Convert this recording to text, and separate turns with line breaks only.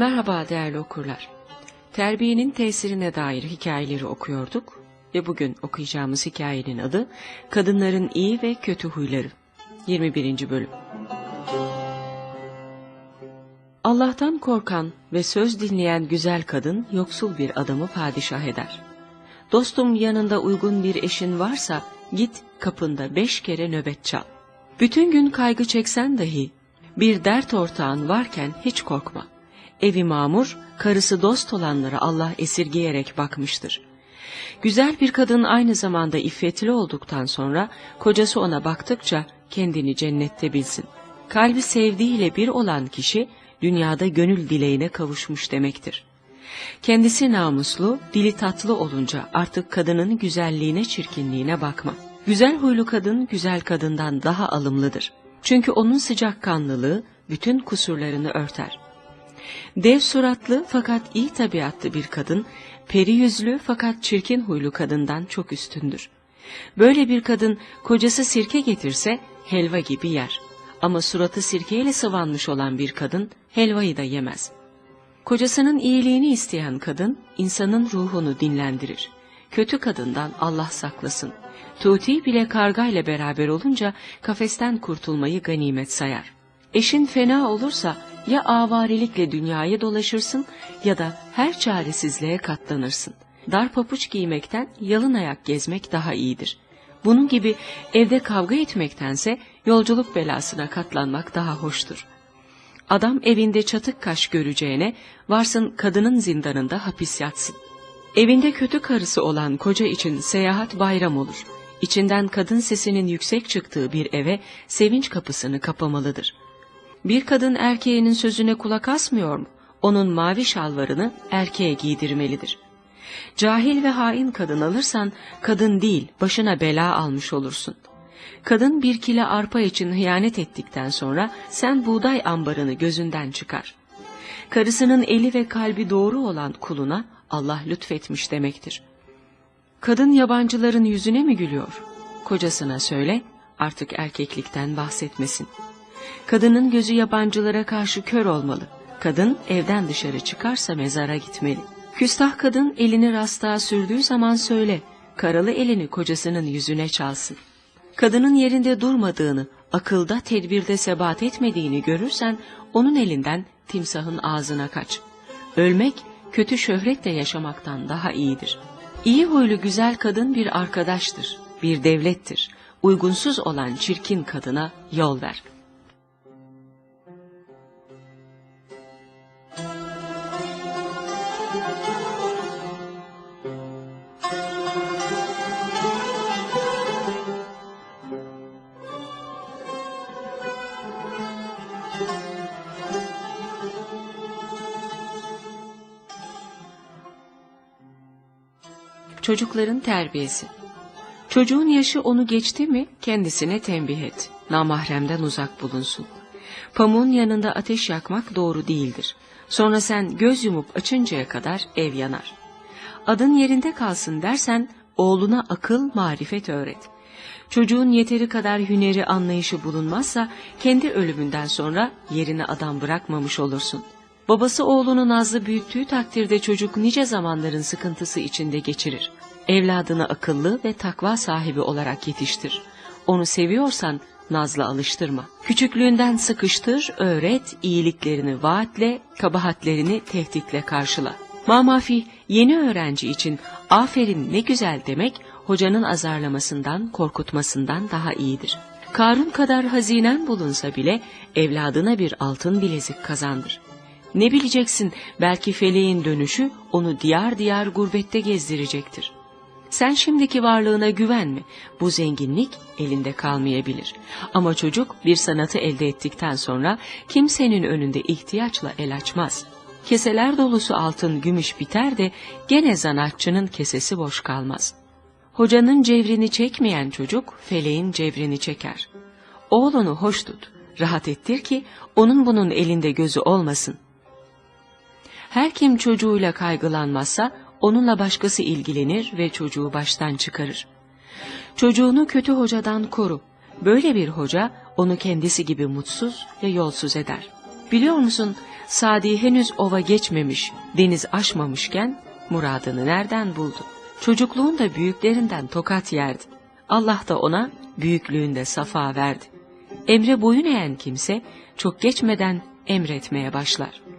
Merhaba değerli okurlar. Terbiyenin tesirine dair hikayeleri okuyorduk ve bugün okuyacağımız hikayenin adı Kadınların İyi ve Kötü Huyları. 21. Bölüm. Allah'tan korkan ve söz dinleyen güzel kadın yoksul bir adamı padişah eder. Dostum yanında uygun bir eşin varsa git kapında beş kere nöbet çal. Bütün gün kaygı çeksen dahi bir dert ortağın varken hiç korkma. Evi mamur, karısı dost olanlara Allah esirgeyerek bakmıştır. Güzel bir kadın aynı zamanda iffetli olduktan sonra kocası ona baktıkça kendini cennette bilsin. Kalbi sevdiğiyle bir olan kişi dünyada gönül dileğine kavuşmuş demektir. Kendisi namuslu, dili tatlı olunca artık kadının güzelliğine çirkinliğine bakma. Güzel huylu kadın güzel kadından daha alımlıdır. Çünkü onun sıcakkanlılığı bütün kusurlarını örter. Dev suratlı fakat iyi tabiatlı bir kadın, peri yüzlü fakat çirkin huylu kadından çok üstündür. Böyle bir kadın kocası sirke getirse helva gibi yer. Ama suratı sirkeyle sıvanmış olan bir kadın helvayı da yemez. Kocasının iyiliğini isteyen kadın insanın ruhunu dinlendirir. Kötü kadından Allah saklasın. Tuti bile kargayla beraber olunca kafesten kurtulmayı ganimet sayar. Eşin fena olursa ya avarilikle dünyayı dolaşırsın ya da her çaresizliğe katlanırsın. Dar papuç giymekten yalın ayak gezmek daha iyidir. Bunun gibi evde kavga etmektense yolculuk belasına katlanmak daha hoştur. Adam evinde çatık kaş göreceğine varsın kadının zindanında hapis yatsın. Evinde kötü karısı olan koca için seyahat bayram olur. İçinden kadın sesinin yüksek çıktığı bir eve sevinç kapısını kapamalıdır. Bir kadın erkeğinin sözüne kulak asmıyor mu? Onun mavi şalvarını erkeğe giydirmelidir. Cahil ve hain kadın alırsan kadın değil başına bela almış olursun. Kadın bir kile arpa için hıyanet ettikten sonra sen buğday ambarını gözünden çıkar. Karısının eli ve kalbi doğru olan kuluna Allah lütfetmiş demektir. Kadın yabancıların yüzüne mi gülüyor? Kocasına söyle artık erkeklikten bahsetmesin. Kadının gözü yabancılara karşı kör olmalı. Kadın evden dışarı çıkarsa mezara gitmeli. Küstah kadın elini rastığa sürdüğü zaman söyle, karalı elini kocasının yüzüne çalsın. Kadının yerinde durmadığını, akılda tedbirde sebat etmediğini görürsen onun elinden timsahın ağzına kaç. Ölmek kötü şöhretle yaşamaktan daha iyidir. İyi huylu güzel kadın bir arkadaştır, bir devlettir. Uygunsuz olan çirkin kadına yol ver.'' Çocukların terbiyesi. Çocuğun yaşı onu geçti mi kendisine tembih et. Namahremden uzak bulunsun. Pamuğun yanında ateş yakmak doğru değildir. Sonra sen göz yumup açıncaya kadar ev yanar. Adın yerinde kalsın dersen oğluna akıl, marifet öğret. Çocuğun yeteri kadar hüneri anlayışı bulunmazsa kendi ölümünden sonra yerine adam bırakmamış olursun.'' Babası oğlunu nazlı büyüttüğü takdirde çocuk nice zamanların sıkıntısı içinde geçirir. Evladını akıllı ve takva sahibi olarak yetiştir. Onu seviyorsan nazla alıştırma. Küçüklüğünden sıkıştır, öğret, iyiliklerini vaatle, kabahatlerini tehditle karşıla. Mamafi yeni öğrenci için aferin ne güzel demek hocanın azarlamasından, korkutmasından daha iyidir. Karun kadar hazinen bulunsa bile evladına bir altın bilezik kazandır. Ne bileceksin belki feleğin dönüşü onu diyar diyar gurbette gezdirecektir. Sen şimdiki varlığına güvenme. Bu zenginlik elinde kalmayabilir. Ama çocuk bir sanatı elde ettikten sonra kimsenin önünde ihtiyaçla el açmaz. Keseler dolusu altın gümüş biter de gene zanatçının kesesi boş kalmaz. Hocanın cevrini çekmeyen çocuk feleğin cevrini çeker. Oğlunu hoş tut, rahat ettir ki onun bunun elinde gözü olmasın.'' Her kim çocuğuyla kaygılanmazsa onunla başkası ilgilenir ve çocuğu baştan çıkarır. Çocuğunu kötü hocadan koru. Böyle bir hoca onu kendisi gibi mutsuz ve yolsuz eder. Biliyor musun Sadi henüz ova geçmemiş, deniz aşmamışken muradını nereden buldu? Çocukluğunda büyüklerinden tokat yerdi. Allah da ona büyüklüğünde safa verdi. Emre boyun eğen kimse çok geçmeden emretmeye başlar.